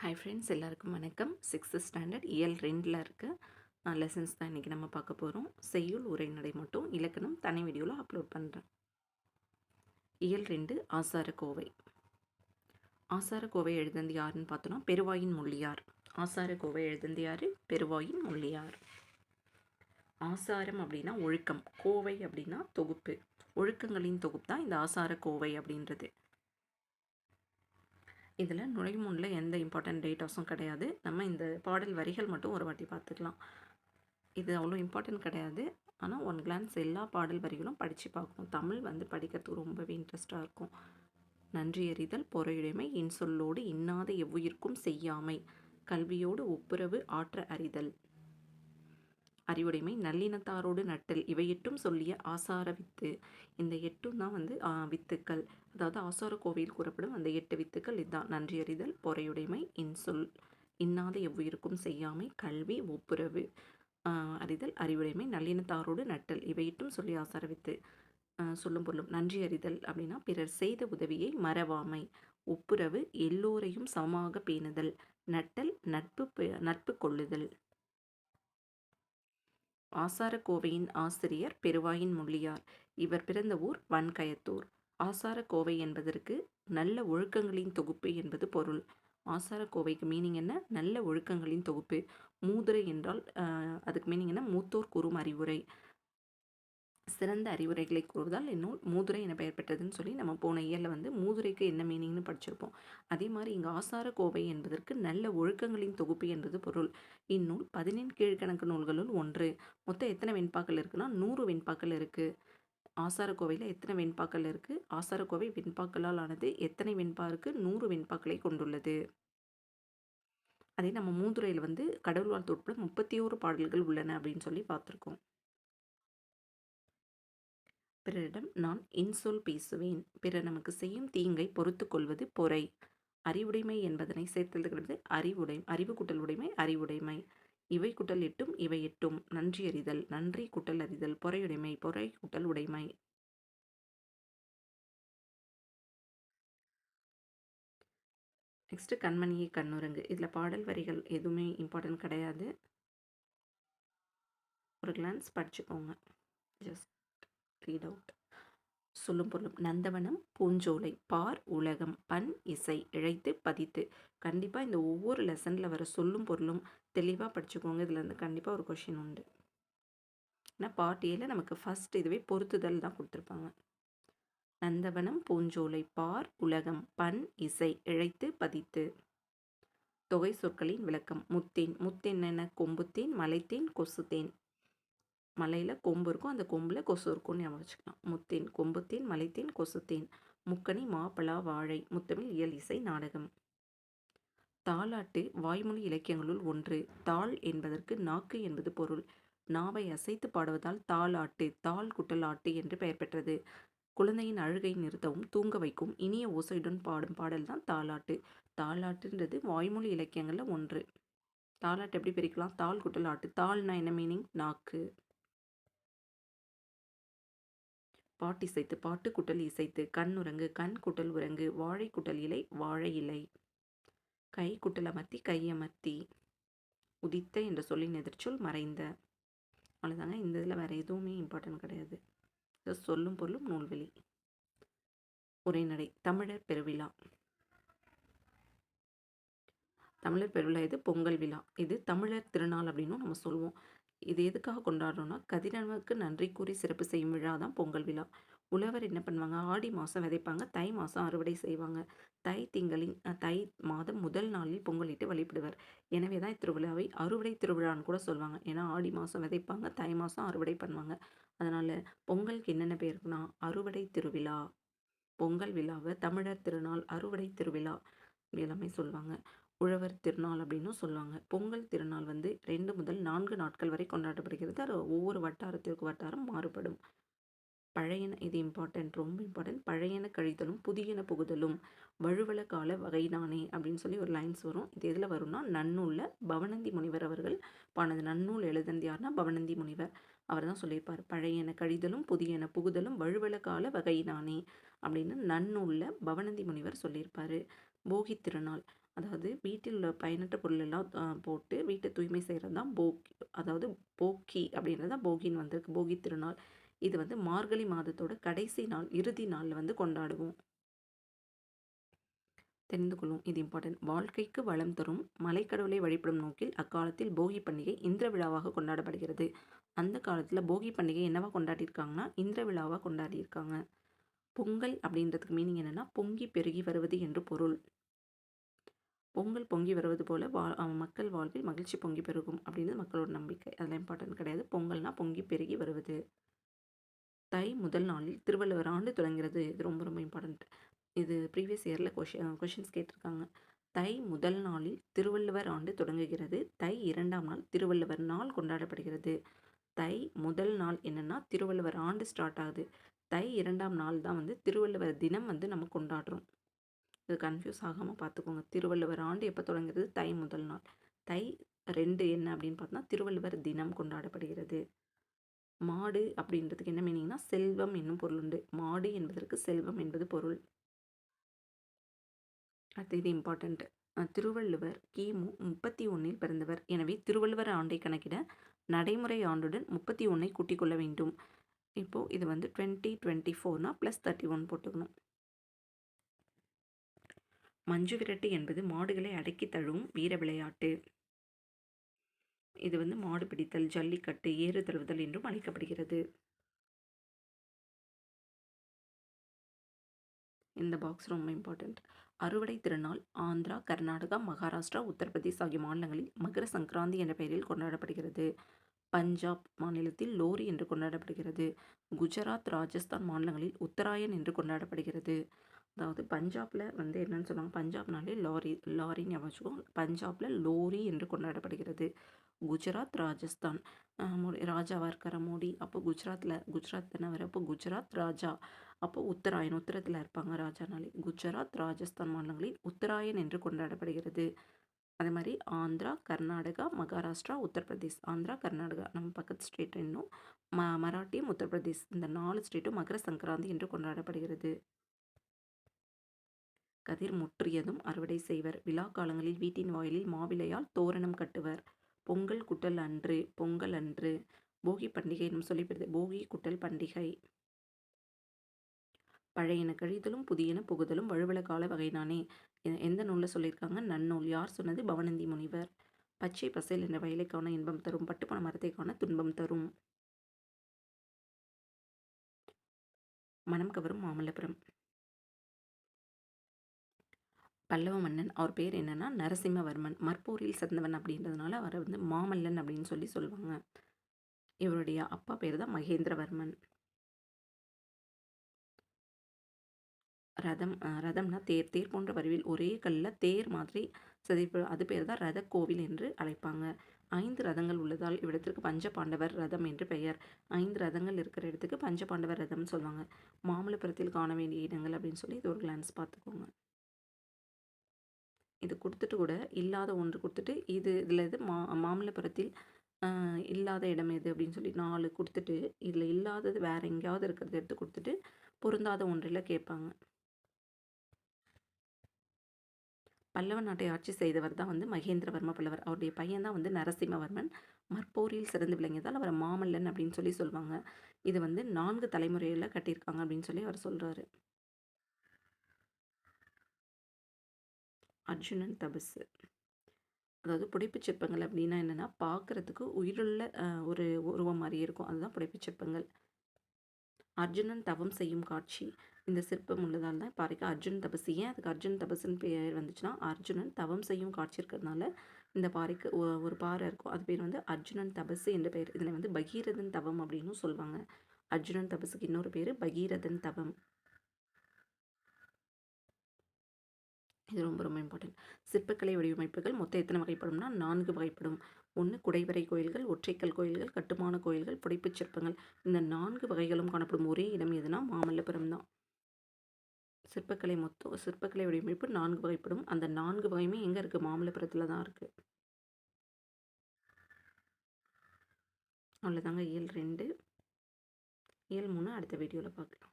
Hi friends எல்லாருக்கும் வணக்கம். Sixth standard இயல் ரெண்டில் இருக்க. லெசன்ஸ் தான் இன்றைக்கி நம்ம பார்க்க போகிறோம் செய்யுள் உரைநடை மட்டும் இலக்கணம் தனி வீடியோவில் அப்லோட் பண்ணுறேன் இயல் ரெண்டு ஆசார கோவை ஆசார கோவை எழுதந்து யாருன்னு பார்த்தோன்னா பெருவாயின் மொழியார் ஆசார கோவை எழுதந்து யார்? பெருவாயின் முள்ளியார். ஆசாரம் அப்படின்னா ஒழுக்கம். கோவை அப்படின்னா தொகுப்பு. ஒழுக்கங்களின் தொகுப்பு தான் இந்த ஆசார கோவை அப்படின்றது. இதில் நுழைமுன்னில் எந்த இம்பார்ட்டன்ட் டேட்டாஸும் கிடையாது. நம்ம இந்த பாடல் வரிகள் மட்டும் ஒரு வாட்டி பார்த்துக்கலாம். இது அவ்வளோ இம்பார்ட்டன்ட் கிடையாது. ஆனால் ஒன் கிளான்ஸ் எல்லா பாடல் வரிகளும் படித்து பார்க்கணும். தமிழ் வந்து படிக்கிறதுக்கு ரொம்பவே இன்ட்ரெஸ்ட்டாக இருக்கும். நன்றி அறிதல் பொறையுடைமை இன்சொல்லோடு இன்னாத எவ்வுயிர்க்கும் செய்யாமை. கல்வியோடு ஒப்புரவு ஆற்ற அறிதல். அறிவுடைமை நல்லினத்தாரோடு நட்டல் இவை எட்டும் சொல்லிய ஆசார வித்து. இந்த எட்டும் தான் வந்து வித்துக்கள். அதாவது ஆசார கோவையில் கூறப்படும் அந்த எட்டு வித்துக்கள் இதுதான் நன்றியறிதல் பொறையுடைமை இன்சொல் இன்னாத எவ்வுயிருக்கும் செய்யாமை கல்வி ஒப்புரவு. அறிதல் அறிவுடைமை நல்லினத்தாரோடு நட்டல் இவையிட்டும் சொல்லி ஆசார வித்து. சொல்லும் பொருளும் நன்றி அறிதல் அப்படின்னா பிறர் செய்த உதவியை மறவாமை. ஒப்புரவு எல்லோரையும் சமமாக பேணுதல். நட்டல் நட்பு நட்பு கொள்ளுதல். ஆசாரக்கோவையின் ஆசிரியர் பெருவாயின் முள்ளியார். இவர் பிறந்த ஊர் வன்கயத்தூர். ஆசாரக்கோவை என்பதற்கு நல்ல ஒழுக்கங்களின் தொகுப்பு என்பது பொருள். ஆசாரக்கோவைக்கு மீனிங் என்ன? நல்ல ஒழுக்கங்களின் தொகுப்பு. மூதுரை என்றால் அதுக்கு மீனிங் என்ன? மூத்தோர் கூறும் அறிவுரை. சிறந்த அறிவுரைகளை கூறுவதால் இந்நூல் மூதுரை என பெயர் பெற்றதுன்னு சொல்லி நம்ம போன இயரில் வந்து மூதுரைக்கு என்ன மீனிங்னு படிச்சிருப்போம். அதே மாதிரி இங்கே ஆசார கோவை என்பதற்கு நல்ல ஒழுக்கங்களின் தொகுப்பு என்பது பொருள். இந்நூல் பதினெண் கீழ்கணக்கு நூல்களுள் ஒன்று. மொத்தம் எத்தனை வெண்பாக்கள் இருக்குன்னா நூறு வெண்பாக்கள் இருக்குது ஆசாரக்கோவையில் எத்தனை வெண்பாக்கள் இருக்குது ஆசாரக்கோவை வெண்பாக்களால் ஆனது எத்தனை வெண்பா இருக்குது நூறு வெண்பாக்களை கொண்டுள்ளது. அதே நம்ம மூதுரையில் வந்து கடவுள் வாழ்த்து உட்பட முப்பத்தி ஓரு பாடல்கள் உள்ளன அப்படின்னு சொல்லி பார்த்துருக்கோம். பிறரிடம் நான் இன்சொல் பேசுவேன். பிறர் நமக்கு செய்யும் தீங்கை பொறுத்து கொள்வது பொறை. அறிவுடைமை என்பதனை சேர்த்தெழுதுகிறது. அறிவுடை அறிவு குட்டல் உடைமை அறிவுடைமை. இவை குட்டல் எட்டும் இவை எட்டும். நன்றி அறிதல் நன்றி குட்டல் அறிதல் பொறையுடைமை பொறை குட்டல் உடைமை. நெக்ஸ்ட் கண்மணியை கண்ணுரங்கு இதில் பாடல் வரிகள் எதுவுமே இம்பார்ட்டன்ட் கிடையாது. ஒரு கிளான்ஸ் படிச்சுக்கோங்க. ஜஸ்ட் ரீட் அவுட் சொல்லும் பொருளும் நந்தவனம் பூஞ்சோலை பார் உலகம் பண் இசை இழைத்து பதித்து. கண்டிப்பாக இந்த ஒவ்வொரு லெசனில் வர சொல்லும் பொருளும் தெளிவாக படிச்சுக்கோங்க. இதில் இருந்து கண்டிப்பாக ஒரு கொஷின் உண்டு. ஏன்னா பார்ட் ஏல நமக்கு ஃபஸ்ட் இதுவே பொருத்துதல் தான் கொடுத்துருப்பாங்க. நந்தவனம் பூஞ்சோலை பார் உலகம் பண் இசை இழைத்து பதித்து. தொகை சொற்களின் விளக்கம் முத்தேன். முத்தேன் என கொம்புத்தேன் மலைத்தேன் கொசுத்தேன். மலையில் கொம்பு இருக்கும். அந்த கொம்பில் கொசு இருக்கும்னு ஞாபகம் வச்சுக்கலாம். முத்தேன் கொம்புத்தேன் மலைத்தேன் கொசுத்தேன் முக்கணி மாப்பழா வாழை முத்தமிழ் இயல் இசை நாடகம். தாளாட்டு வாய்மொழி இலக்கியங்களுள் ஒன்று. தாள் என்பதற்கு நாக்கு என்பது பொருள். நாவை அசைத்து பாடுவதால் தாளாட்டு தாள் குட்டலாட்டு என்று பெயர் பெற்றது. குழந்தையின் அழுகை நிறுத்தவும் தூங்க வைக்கும் இனிய ஓசையுடன் பாடும் பாடல் தான் தாளாட்டு. தாளாட்டுன்றது வாய்மொழி இலக்கியங்களில் ஒன்று. தாளாட்டு எப்படி பிரிக்கலாம்? தாள் குட்டலாட்டு. தாள்னா என்ன மீனிங் நாக்கு. பாட்டு இசைத்து பாட்டு குட்டல் இசைத்து கண் உறங்கு கண் குட்டல் உறங்கு வாழை குட்டல் இலை வாழை இலை. கை குட்டல் அமர்த்தி கையமர்த்தி உதித்த என்ற சொல்லின் எதிர்ச்சொல் மறைந்த. அவ்வளோதாங்க இந்த இதில் வேறு எதுவுமே இம்பார்ட்டன்ட் கிடையாது. சொல்லும் பொருளும் நூல்வெளி உரைநடை தமிழர் பெருவிழா. தமிழர் பெருவிழா இது பொங்கல் விழா. இது தமிழர் திருநாள் அப்படின்னும் நம்ம சொல்லுவோம் இது எதுக்காக கொண்டாடுறோன்னா கதிரவனுக்கு நன்றி கூறி சிறப்பு செய்யும் விழா தான் பொங்கல் விழா. உழவர் என்ன பண்ணுவாங்க? ஆடி மாதம் விதைப்பாங்க. தை மாதம் அறுவடை செய்வாங்க. தை திங்களின் தை மாதம் முதல் நாளில் பொங்கலிட்டு வழிபடுவர். எனவே தான் இத்திருவிழாவை அறுவடை திருவிழான்னு கூட சொல்லுவாங்க. ஏன்னா ஆடி மாதம் விதைப்பாங்க தை மாதம் அறுவடை பண்ணுவாங்க. அதனால் பொங்கலுக்கு என்னென்ன பேருக்குன்னா அறுவடை திருவிழா. பொங்கல் விழாவை தமிழர் திருநாள் அறுவடை திருவிழா எல்லாமே சொல்லுவாங்க. உழவர் திருநாள் அப்படின்னும் சொல்லுவாங்க. பொங்கல் திருநாள் வந்து ரெண்டு முதல் நான்கு நாட்கள் வரை கொண்டாடப்படுகிறது. அது ஒவ்வொரு வட்டாரத்திற்கு வட்டாரம் மாறுபடும். பழையன இது இம்பார்ட்டன்ட் ரொம்ப இம்பார்ட்டன்ட் பழையன கழித்தலும் புதியன புகுதலும் வழுவல கால வகைதானே அப்படின்னு சொல்லி ஒரு லைன்ஸ் வரும். இது எதில் வரும்னா நன்னூலில் பவனந்தி முனிவர் அவர்கள் பானது நன்னூல் எழுதந்தி யாருன்னா பவனந்தி முனிவர். அவர் தான் சொல்லியிருப்பார் பழையன கழிதலும் புதியன புகுதலும் வழுவல கால வகையினானே அப்படின்னு நன்னூலில் பவனந்தி முனிவர் சொல்லியிருப்பார் போகி திருநாள் அதாவது வீட்டில் உள்ள பயனற்ற பொருளெல்லாம் போட்டு வீட்டை தூய்மை செய்கிறது தான் போக்கி அதாவது போக்கி அப்படின்றது தான் போகின்னு வந்திருக்கு போகி திருநாள் இது வந்து மார்கழி மாதத்தோட கடைசி நாள் இறுதி நாளில் வந்து கொண்டாடுவோம். தெரிந்து கொள்ளும் இது இம்பார்ட்டன்ட் வாழ்க்கைக்கு வளம் தரும் மலைக்கடவுளை வழிபடும் நோக்கில் அக்காலத்தில் போகி பண்டிகை இந்திர விழாவாக கொண்டாடப்படுகிறது. அந்த காலத்தில் போகி பண்டிகை என்னவா கொண்டாடியிருக்காங்கன்னா இந்திர விழாவாக கொண்டாடியிருக்காங்க. பொங்கல் அப்படின்றதுக்கு மீனிங் என்னென்னா பொங்கி பெருகி வருவது என்று பொருள். பொங்கல் பொங்கி வருவது போல் வா மக்கள் வாழ்வில் மகிழ்ச்சி பொங்கி பெருகும் அப்படின்னு மக்களோட நம்பிக்கை. அதில் இம்பார்ட்டன்ட் கிடையாது. பொங்கல்னால் பொங்கி பெருகி வருவது. தை முதல் நாளில் திருவள்ளுவர் ஆண்டு தொடங்கிறது. இது ரொம்ப ரொம்ப இம்பார்ட்டண்ட் இது ப்ரீவியஸ் இயரில் கொஷின் கொஷின்ஸ் கேட்டிருக்காங்க. தை முதல் நாளில் திருவள்ளுவர் ஆண்டு தொடங்குகிறது. தை இரண்டாம் நாள் திருவள்ளுவர் நாள் கொண்டாடப்படுகிறது. தை முதல் நாள் என்னென்னா திருவள்ளுவர் ஆண்டு ஸ்டார்ட் ஆகுது. தை இரண்டாம் நாள் தான் வந்து திருவள்ளுவர் தினம் வந்து நம்ம கொண்டாடுறோம். இது கன்ஃபியூஸ் ஆகாமல் பார்த்துக்கோங்க திருவள்ளுவர் ஆண்டு எப்போ தொடங்குறது தை முதல் நாள். தை ரெண்டு என்ன அப்படின்னு பார்த்தோன்னா திருவள்ளுவர் தினம் கொண்டாடப்படுகிறது. மாடு அப்படின்றதுக்கு என்ன மீனிங்னா செல்வம் என்னும் பொருள் உண்டு. மாடு என்பதற்கு செல்வம் என்பது பொருள். அடுத்து இது இம்பார்ட்டண்ட் திருவள்ளுவர் கிமு முப்பத்தி ஒன்றில் பிறந்தவர். எனவே திருவள்ளுவர் ஆண்டை கணக்கிட நடைமுறை ஆண்டுடன் முப்பத்தி ஒன்றை கூட்டிக் கொள்ள வேண்டும். இப்போது இது வந்து டுவெண்ட்டி டுவெண்ட்டி ஃபோர்னால் ப்ளஸ் தேர்ட்டி ஒன் போட்டுக்கணும். மஞ்சு விரட்டு என்பது மாடுகளை அடக்கி தழுவும் வீர விளையாட்டு. இது வந்து மாடு பிடித்தல் ஜல்லிக்கட்டு ஏறு தழுவுதல் என்றும் அழைக்கப்படுகிறது. இந்த பாக்ஸ் ரொம்ப இம்பார்ட்டண்ட் அறுவடை திருநாள் ஆந்திரா கர்நாடகா மகாராஷ்டிரா உத்தரப்பிரதேஷ் ஆகிய மாநிலங்களில் மகர சங்கராந்தி என்ற பெயரில் கொண்டாடப்படுகிறது. பஞ்சாப் மாநிலத்தில் லோரி என்று கொண்டாடப்படுகிறது. குஜராத் ராஜஸ்தான் மாநிலங்களில் உத்தராயன் என்று கொண்டாடப்படுகிறது. அதாவது பஞ்சாபில் வந்து என்னென்னு சொல்லுவாங்க? பஞ்சாப்னாலே லாரி லாரின்னு ஞாபகம் பஞ்சாபில் லோரி என்று கொண்டாடப்படுகிறது. குஜராத் ராஜஸ்தான் ராஜாவாக இருக்கிற மோடி அப்போ குஜராத்தில் குஜராத் தானே வர அப்போ குஜராத் ராஜா அப்போ உத்தராயன் உத்தரத்தில் இருப்பாங்க ராஜானாலே. குஜராத் ராஜஸ்தான் மாநிலங்களில் உத்தராயன் என்று கொண்டாடப்படுகிறது. அதே மாதிரி ஆந்திரா கர்நாடகா மகாராஷ்டிரா உத்தரப்பிரதேஷ். ஆந்திரா கர்நாடகா நம்ம பக்கத்து ஸ்டேட் இன்னும் ம மராட்டியம் உத்தரப்பிரதேஷ். இந்த நாலு ஸ்டேட்டும் மகர சங்கராந்தி என்று கொண்டாடப்படுகிறது. கதிர் முற்றியதும் அறுவடை செய்வர். விழா காலங்களில் வீட்டின் வாயிலில் மாவிலையால் தோரணம் கட்டுவர். பொங்கல் குட்டல் அன்று பொங்கல் அன்று போகி பண்டிகை நம்ம சொல்லிப்படுது. போகி குட்டல் பண்டிகை. பழையன கழிதலும் புதியன புகுதலும் வழுவல கால வகைதானே எந்த நூலில் சொல்லியிருக்காங்க? நன்னூல். யார் சொன்னது? பவனந்தி முனிவர். பச்சை பசேல் என்ற வயலைக்கான இன்பம் தரும் பட்டுப்பண மரத்தை காண துன்பம் தரும். மனம் கவரும் மாமல்லபுரம். பல்லவ மன்னன் அவர் பேர் என்னென்னா நரசிம்மவர்மன். மற்பூரில் சிறந்தவன் அப்படின்றதுனால அவரை வந்து மாமல்லன் அப்படின்னு சொல்லி சொல்லுவாங்க. இவருடைய அப்பா பேர் தான் மகேந்திரவர்மன். ரதம் ரதம்னா தேர் தேர் போன்ற வரிவில் ஒரே கல்லில் தேர் மாதிரி சதிப்பு அது பேர் தான் ரத கோவில் என்று அழைப்பாங்க. ஐந்து ரதங்கள் உள்ளதால் இவ்விடத்திற்கு பஞ்ச பாண்டவர் ரதம் என்று பெயர். ஐந்து ரதங்கள் இருக்கிற இடத்துக்கு பஞ்ச பாண்டவர் ரதம்னு சொல்லுவாங்க. மாமல்லபுரத்தில் காண வேண்டிய இடங்கள் அப்படின்னு சொல்லி இது ஒரு கிளான்ஸ் பார்த்துக்கோங்க. இது கொடுத்துட்டு கூட இல்லாத ஒன்று கொடுத்துட்டு இது இதில் இது மா மாமல்லபுரத்தில் இல்லாத இடம் எது அப்படின்னு சொல்லி நாலு கொடுத்துட்டு இதில் இல்லாதது வேறு எங்கேயாவது இருக்கிறத எடுத்து கொடுத்துட்டு பொருந்தாத ஒன்றில் கேட்பாங்க. பல்லவ நாட்டை ஆட்சி செய்தவர் தான் வந்து மகேந்திரவர்ம பல்லவர். அவருடைய பையன் தான் வந்து நரசிம்மவர்மன். மற்போரில் சிறந்து விளங்கியதால் அவரை மாமல்லன் அப்படின்னு சொல்லி சொல்லுவாங்க இது வந்து நான்கு தலைமுறையில் கட்டியிருக்காங்க அப்படின்னு சொல்லி அவர் சொல்கிறாரு அர்ஜுனன் தபசு. அதாவது புடைப்புச் சிற்பங்கள் அப்படின்னா என்னென்னா பார்க்குறதுக்கு உயிருள்ள ஒரு உருவம் மாதிரி இருக்கும். அதுதான் புடைப்புச் சிற்பங்கள். அர்ஜுனன் தவம் செய்யும் காட்சி. இந்த சிற்பம் உள்ளதால் தான் பாறைக்கு அர்ஜுன் தபசு. ஏன் அதுக்கு அர்ஜுன் தபசுன்னு பேர் வந்துச்சுன்னா அர்ஜுனன் தவம் செய்யும் காட்சி இருக்கிறதுனால இந்த பாறைக்கு ஒரு பாறை இருக்கும். அது பேர் வந்து அர்ஜுனன் தபசு என்ற பெயர். இதில் வந்து பகீரதன் தவம் அப்படின்னு சொல்லுவாங்க. அர்ஜுனன் தபசுக்கு இன்னொரு பேர் பகீரதன் தவம். இது ரொம்ப ரொம்ப இம்பார்ட்டன்ட் சிற்பக்கலை வடிவமைப்புகள் மொத்தம் எத்தனை வகைப்படும்னா நான்கு வகைப்படும். ஒன்று குடைவரை கோயில்கள் ஒற்றைக்கல் கோயில்கள் கட்டுமான கோயில்கள் புடைப்புச் சிற்பங்கள். இந்த நான்கு வகைகளும் காணப்படும். ஒரே இடம் எதுனா மாமல்லபுரம் தான். சிற்பக்கலை மொத்தம் சிற்பக்கலை வடிவமைப்பு நான்கு வகைப்படும். அந்த நான்கு வகையுமே எங்கே இருக்குது மாமல்லபுரத்தில் தான் இருக்குது அவ்வளோதாங்க இயல் ரெண்டு. இயல் மூணு. அடுத்த வீடியோவில் பார்க்கலாம்